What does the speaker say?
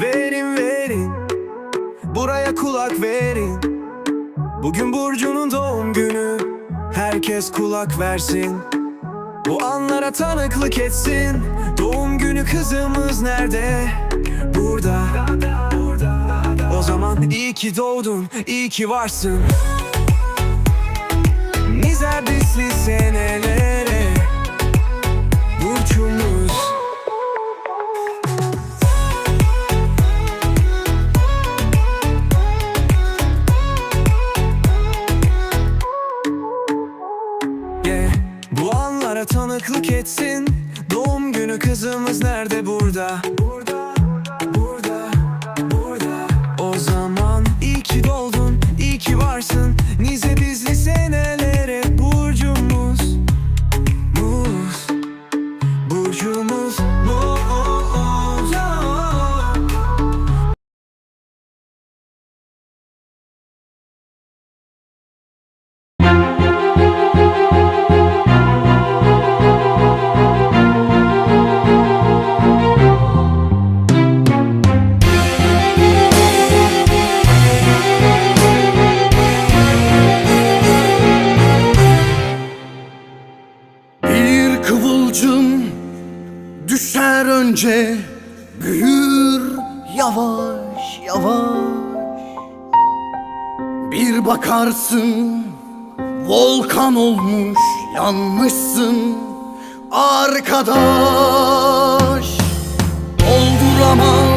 Verin verin. Buraya kulak verin. Bugün Burcu'nun doğum günü. Herkes kulak versin. Bu anlara tanıklık etsin. Doğum günü kızımız nerede? Burada. O zaman iyi ki doğdun, iyi ki varsın Bu anlara tanıklık etsin. Doğum günü kızımız nerede? Burada, burada, kıvılcım düşer önce Büyür yavaş yavaş. Bir bakarsın volkan olmuş yanmışsın Arkadaş. Dolduramaz